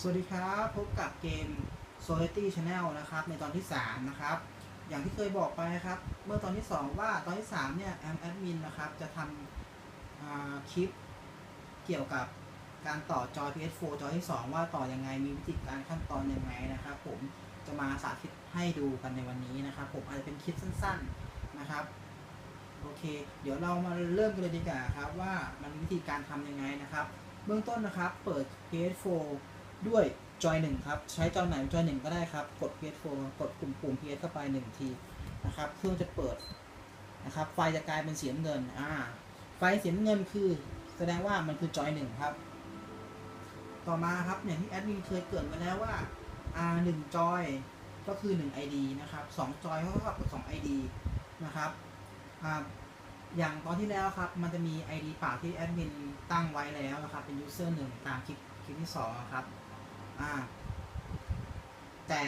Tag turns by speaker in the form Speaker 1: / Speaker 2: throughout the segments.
Speaker 1: สวัสดีครับ พบกับเกม s o l i t y Channel นะครับ ในตอนที่ 3 นะครับ อย่างที่เคยบอกไปครับ เมื่อตอนที่ 2 ว่าตอนที่ 3 เนี่ยแอมแอดมินนะครับ จะทำคลิปเกี่ยวกับการต่อจอ PS4 จอที่ 2 ว่าต่อยังไงมีวิธีการขั้นตอนยังไงนะครับ ผมจะมาสาธิตให้ดูกันในวันนี้นะครับ ผมอาจจะเป็นคลิปสั้น ๆนะครับโอเค เดี๋ยวเรามาเริ่มกันเลยดีกว่าครับว่ามันวิธีการทำยังไงนะครับ เบื้องต้นนะครับ เปิด PS4 ด้วยจอย1ครับ ใช้จอยไหนจอย1ก็ได้ครับ กด PS4 กดปุ่มปุ่ม PS เข้าไป1ทีนะครับเครื่องจะเปิดนะครับ ไฟจะกลายเป็นสีน้ำเงินอ่าไฟสีน้ำเงินคือ แสดงว่ามันคือจอย1ครับ ต่อมาครับอย่างที่แอดมินเคยเกิดมาแล้วว่า R 1 จอยก็คือ 1 ID นะครับ2จอยเท่ากับ2 ID นะครับอ่าอย่างตอนที่แล้วครับ มันจะมี ID เปล่าที่แอดมินตั้งไว้แล้วนะครับ เป็น user หนึ่งตามคลิปคลิปที่สองครับ อ่า แต่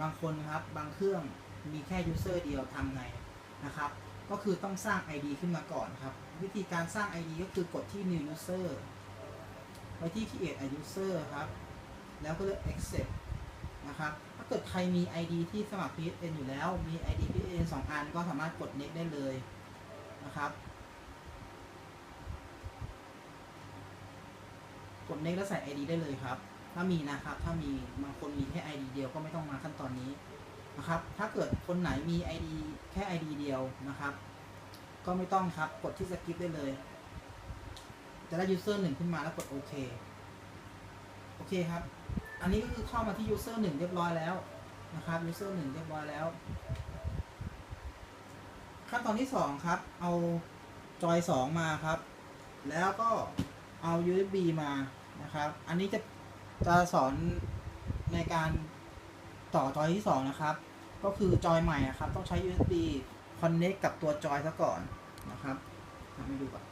Speaker 1: บางคนครับบางเครื่องมีแค่ user เดียวทำไงนะครับ ก็คือต้องสร้าง ID ขึ้นมาก่อนครับ วิธีการสร้าง ID ก็คือกดที่ new user ไปที่ create a user ครับ แล้วก็เลือก accept นะครับ ถ้าเกิดใครมี ID ที่สมัคร PSN อยู่แล้ว มี ID PSN 2 อันก็สามารถกด next ได้เลยนะครับ กด next แล้วใส่ ID ได้เลยครับ ถ้ามีนะครับ ถ้ามีบางคนมีแค่ ID เดียวก็ไม่ต้องมาขั้นตอนนี้นะครับ ถ้าเกิดคนไหนมี ID แค่ ID เดียวนะครับ ก็ไม่ต้องครับ กดที่สกิปได้เลย จะได้ user หนึ่งขึ้นมาแล้วกดโอเค โอเคครับ อันนี้ก็คือเข้ามาที่ user หนึ่งเรียบร้อยแล้วนะครับ user หนึ่งเรียบร้อยแล้ว ขั้นตอนที่สองครับ เอาจอยสองมาครับ แล้วก็เอา USB มานะครับ อันนี้จะ จะสอนในการต่อจอยที่สองนะครับ ก็คือจอยใหม่อะครับ ต้องใช้ USB connect กับตัวจอยซะก่อนนะครับทำให้ดูก่อน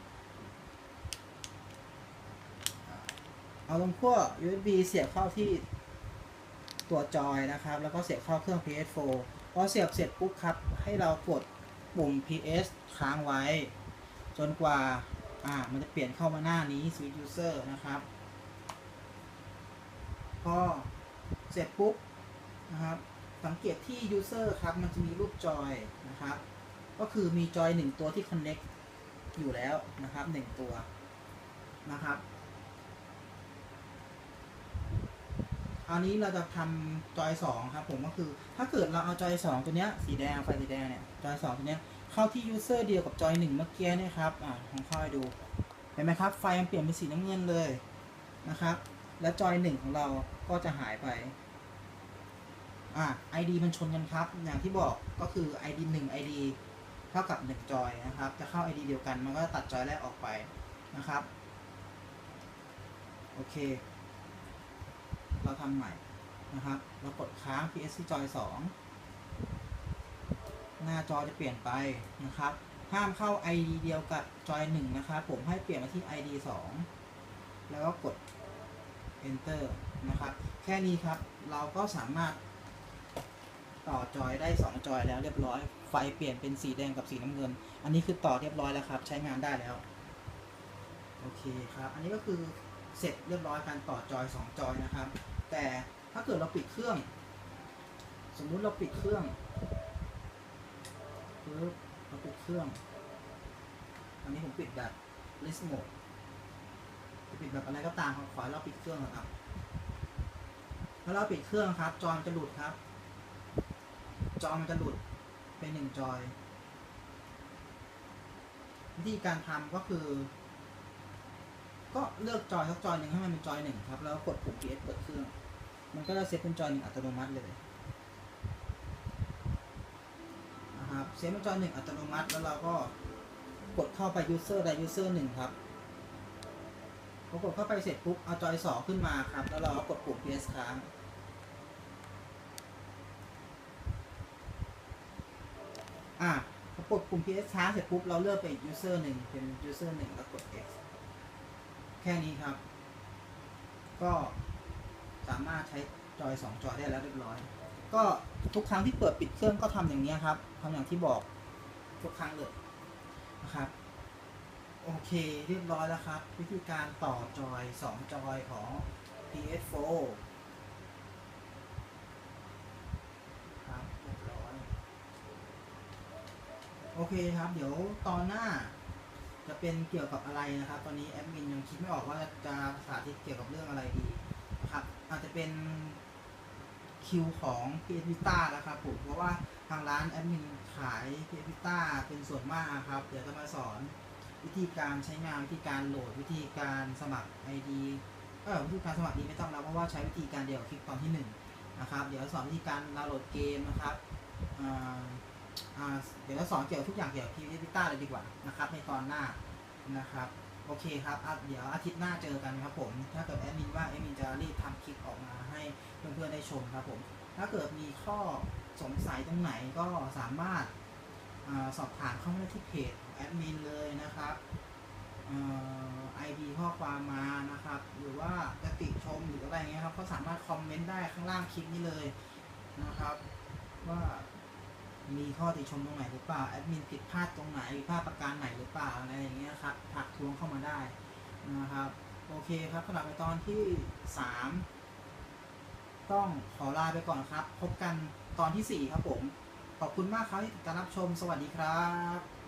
Speaker 1: เอาตรงขั้ว USB เสียบเข้าที่ตัวจอยนะครับ แล้วก็เสียบเข้าเครื่อง PS4 พอเสียบเสร็จปุ๊บครับ ให้เรากดปุ่ม PS ค้างไว้ จนกว่า อ่า มันจะเปลี่ยนเข้ามาหน้านี้ Switch User นะครับ พอเสร็จปุ๊บนะครับ สังเกตที่ User ครับ มันจะมีรูปจอยนะครับ ก็คือมีจอยหนึ่งตัวที่ Connect อยู่แล้วนะครับหนึ่งตัวนะครับอันนี้เราจะทำจอยสองครับผมก็คือ ถ้าเกิดเราเอาจอยสองตัวเนี้ยสีแดงไฟสีแดงเนี่ยจอยสองตัวเนี้ยเข้าที่ยูเซอร์เดียวกับจอยหนึ่งเมื่อกี้เนี่ยครับอ่าลองเข้าไปดูเห็นไหมครับ ไฟมันเปลี่ยนเป็นสีน้ำเงินเลยนะครับ และจอยหนึ่งของเราก็จะหายไป อ่า ID มันชนกันครับ อย่างที่บอกก็คือ ID 1 ID เท่ากับ 1 จอยนะครับ จะเข้า ID เดียวกัน มันก็ตัดจอยแรกออกไปนะครับ โอเค เราทำใหม่นะครับ เรากดค้าง PS ที่จอย2หน้าจอจะเปลี่ยนไปนะครับ ห้ามเข้า ID เดียวกับจอย1นะครับ ผมให้เปลี่ยนมาที่ ID 2 แล้วก็กด enter นะครับ แค่นี้ครับเราก็สามารถต่อจอยได้ 2 จอยแล้วเรียบร้อย ไฟเปลี่ยนเป็นสีแดงกับสีน้ำเงิน อันนี้คือต่อเรียบร้อยแล้วครับ ใช้งานได้แล้ว โอเคครับ อันนี้ก็คือเสร็จเรียบร้อยการต่อจอย 2 จอยนะครับ แต่ถ้าเกิดเราปิดเครื่อง สมมุติเราปิดเครื่องปึ๊บเราปิดเครื่อง อันนี้ผมปิดแบบ list mode ปิดแบบอะไรก็ตามครับขอให้เราปิดเครื่องก่อครับถ้าเราปิดเครื่องครับ จอมันจะหลุดครับ จอมันจะหลุดเป็นหนึ่งจอย วิธีการทำก็คือ ก็เลือกจอยสักจอยหนึ่งให้มันเป็นจอยหนึ่งครับ แล้วกดปุ่ม PS เปิดเครื่อง มันก็จะเซตเป็นจอยหนึ่งอัตโนมัติเลยนะครับเซตเป็นจอยหนึ่งอัตโนมัติแล้วเราก็กดเข้าไป user ใด user หนึ่งครับ พอกดเข้าไปเสร็จปุ๊บ เอาจอยสองขึ้นมาครับ แล้วเราก็กดปุ่ม PS ค้างอะพอกดปุ่ม PS ค้างเสร็จปุ๊บ เราเลือกไปอีก user หนึ่งเป็น user หนึ่งแล้วกด X แค่นี้ครับ ก็สามารถใช้จอย2จอยได้แล้วเรียบร้อย ก็ทุกครั้งที่เปิดปิดเครื่องก็ทำอย่างนี้ครับทำอย่างที่บอกทุกครั้งเลยนะครับ โอเคเรียบร้อยแล้วครับ วิธีการต่อจอย 2 จอยของ PS4 ครับเรียบร้อยโอเคครับ เดี๋ยวตอนหน้า จะเป็นเกี่ยวกับอะไรนะครับ ตอนนี้แอดมินยังคิดไม่ออกว่าจะสาธิตเกี่ยวกับเรื่องอะไรดีนะครับ อาจจะเป็นคิวของ PS Vita นะครับผมเพราะว่าทางร้านแอดมินขาย PS Vita เป็นส่วนมากครับ เดี๋ยวจะมาสอน วิธีการใช้งานวิธีการโหลดวิธีการสมัคร ID เออวิธีการสมัครนี้ไม่ต้องแล้วเพราะว่าใช้วิธีการเดียวกับคลิปตอนที่หนึ่งนะครับเดี๋ยวสอนวิธีการดาวน์โหลดเกมนะครับเดี๋ยวจะสอนเกี่ยวกับทุกอย่างเกี่ยวกับพีวิต้าเลยดีกว่านะครับในตอนหน้านะครับโอเคครับเดี๋ยวอาทิตย์หน้าเจอกันครับผมถ้าเกิดแอดมินว่าแอดมินจะรีบทำคลิปออกมาให้เพื่อนๆได้ชมครับผมถ้าเกิดมีข้อสงสัยตรงไหนก็สามารถอาสอบถามเข้ามาที่เพจ ดมินเลยนะครับไอดีข้อความมานะครับ หรือว่าจะติชมหรืออะไรเงี้ยครับก็สามารถคอมเมนต์ได้ข้างล่างคลิปนี้เลยนะครับ ว่ามีข้อติชมตรงไหนหรือเปล่าแอดมินผิดพลาดตรงไหนผิดพลาดประการไหนหรือเปล่าอะไรอย่างเงี้ยครับถักทวงเข้ามาได้นะครับ โอเคครับสำหรับในตอนที่ 3 ต้องขอลาไปก่อนครับ พบกันตอนที่ 4 ครับผม ขอบคุณมากครับที่ติดตามรับชม สวัสดีครับ